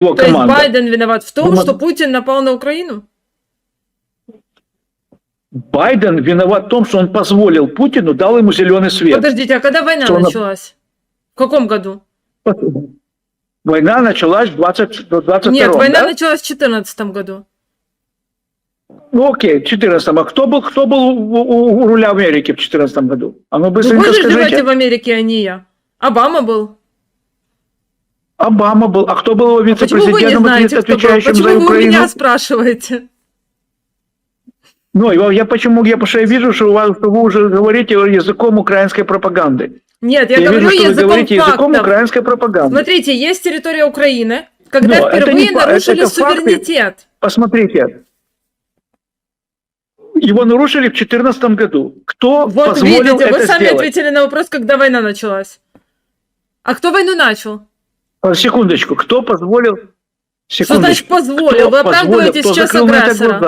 его То есть команда. Байден виноват в том, Думаю- что Путин напал на Украину? Байден виноват в том, что он позволил Путину, дал ему зеленый свет. Подождите, а когда война Что он- началась? В каком году? Война началась в 20, 22 Нет, война да? началась в 2014 году. Ну окей, в 14 А кто был, кто был у, у- у руля Америки в 14 году? А ну Ну, быстренько вы же скажите. живете в Америке, а не я. Обама был. Обама был. А кто был его Почему вы вице-президентом, был? отвечающим Почему за вы у Украину? меня спрашиваете? Ну, я, почему? Я, потому что я вижу, что, у вас, что вы уже говорите языком украинской пропаганды. Нет, я, Я, говорю вижу, вы языком говорите языком украинской пропаганды. Смотрите, есть территория Украины, когда Но это впервые не нарушили это факты. суверенитет. Посмотрите. Его нарушили в 2014 году. Кто Вот позволил видите, вы это сами сделать? ответили на вопрос, когда война началась. А кто войну начал? А, Секундочку. Кто позволил? Что Секундочку. значит позволил? Кто Вы оправдываете позволил, сейчас агрессора. глаза?